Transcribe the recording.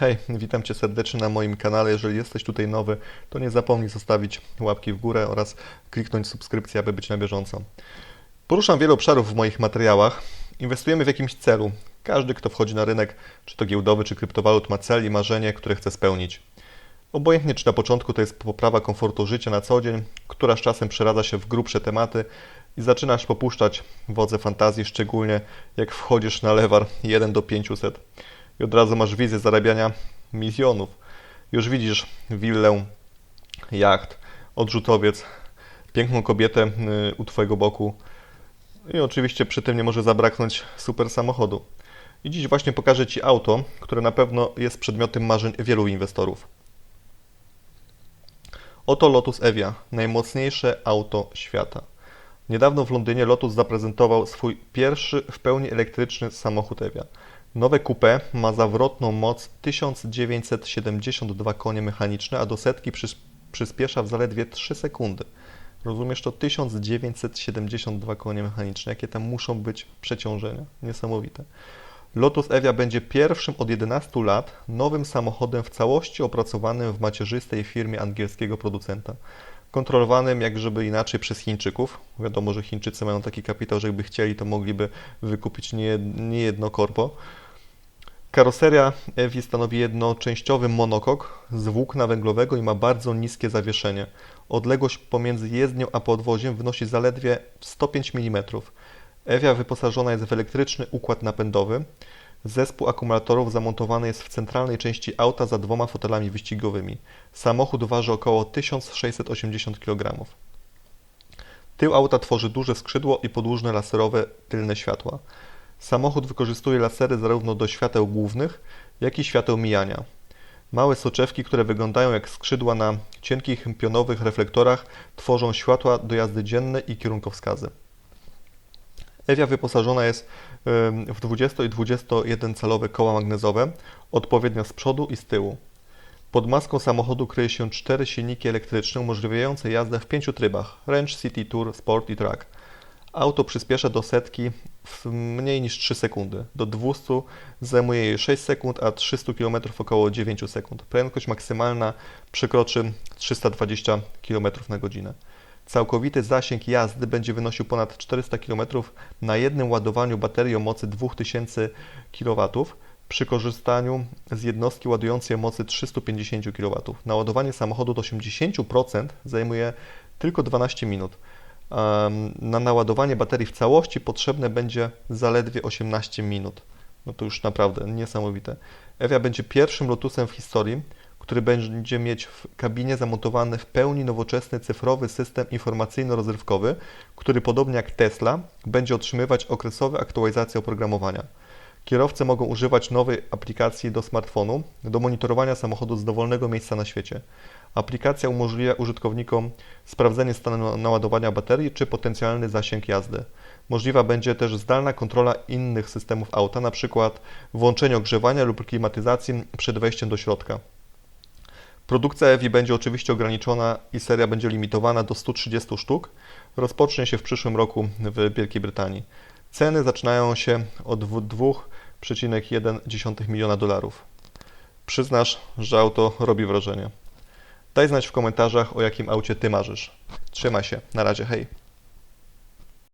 Hej, witam Cię serdecznie na moim kanale. Jeżeli jesteś tutaj nowy, to nie zapomnij zostawić łapki w górę oraz kliknąć subskrypcję, aby być na bieżąco. Poruszam wiele obszarów w moich materiałach. Inwestujemy w jakimś celu. Każdy, kto wchodzi na rynek, czy to giełdowy, czy kryptowalut, ma cel i marzenie, które chce spełnić. Obojętnie, czy na początku to jest poprawa komfortu życia na co dzień, która z czasem przeradza się w grubsze tematy i zaczynasz popuszczać wodze fantazji, szczególnie jak wchodzisz na lewar 1 do 500 i od razu masz wizję zarabiania milionów. Już widzisz willę, jacht, odrzutowiec, piękną kobietę y, u Twojego boku i oczywiście przy tym nie może zabraknąć super samochodu. I dziś właśnie pokażę Ci auto, które na pewno jest przedmiotem marzeń wielu inwestorów. Oto Lotus Evia, najmocniejsze auto świata. Niedawno w Londynie Lotus zaprezentował swój pierwszy w pełni elektryczny samochód Evia. Nowe coupé ma zawrotną moc 1972 konie mechaniczne, a do setki przys- przyspiesza w zaledwie 3 sekundy. Rozumiesz to? 1972 konie mechaniczne. Jakie tam muszą być przeciążenia? Niesamowite. Lotus Evia będzie pierwszym od 11 lat nowym samochodem w całości opracowanym w macierzystej firmie angielskiego producenta. Kontrolowanym, jak żeby inaczej, przez Chińczyków. Wiadomo, że Chińczycy mają taki kapitał, że jakby chcieli, to mogliby wykupić nie, jedno korpo. Karoseria Evi stanowi jednoczęściowy monokok z włókna węglowego i ma bardzo niskie zawieszenie. Odległość pomiędzy jezdnią a podwoziem wynosi zaledwie 105 mm. Evia wyposażona jest w elektryczny układ napędowy. Zespół akumulatorów zamontowany jest w centralnej części auta za dwoma fotelami wyścigowymi. Samochód waży około 1680 kg. Tył auta tworzy duże skrzydło i podłużne laserowe tylne światła. Samochód wykorzystuje lasery zarówno do świateł głównych, jak i świateł mijania. Małe soczewki, które wyglądają jak skrzydła na cienkich pionowych reflektorach, tworzą światła do jazdy dziennej i kierunkowskazy. Evia wyposażona jest w 20 i 21 calowe koła magnezowe, odpowiednio z przodu i z tyłu. Pod maską samochodu kryje się cztery silniki elektryczne umożliwiające jazdę w pięciu trybach: Range, City, Tour, Sport i Track. Auto przyspiesza do setki w mniej niż 3 sekundy. Do 200 zajmuje jej 6 sekund, a 300 km około 9 sekund. Prędkość maksymalna przekroczy 320 km na godzinę. Całkowity zasięg jazdy będzie wynosił ponad 400 km na jednym ładowaniu baterii o mocy 2000 kW przy korzystaniu z jednostki ładującej o mocy 350 kW. Naładowanie samochodu do 80% zajmuje tylko 12 minut. Na naładowanie baterii w całości potrzebne będzie zaledwie 18 minut. No to już naprawdę niesamowite. Evia będzie pierwszym Lotusem w historii, który będzie mieć w kabinie zamontowany w pełni nowoczesny cyfrowy system informacyjno-rozrywkowy, który podobnie jak Tesla będzie otrzymywać okresowe aktualizacje oprogramowania. Kierowcy mogą używać nowej aplikacji do smartfonu do monitorowania samochodu z dowolnego miejsca na świecie. Aplikacja umożliwia użytkownikom sprawdzenie stanu naładowania baterii czy potencjalny zasięg jazdy. Możliwa będzie też zdalna kontrola innych systemów auta, np. włączenie ogrzewania lub klimatyzacji przed wejściem do środka. Produkcja Evi będzie oczywiście ograniczona i seria będzie limitowana do 130 sztuk. Rozpocznie się w przyszłym roku w Wielkiej Brytanii. Ceny zaczynają się od 2,1 miliona dolarów. Przyznasz, że auto robi wrażenie. Daj znać w komentarzach, o jakim aucie Ty marzysz. Trzymaj się. Na razie, hej.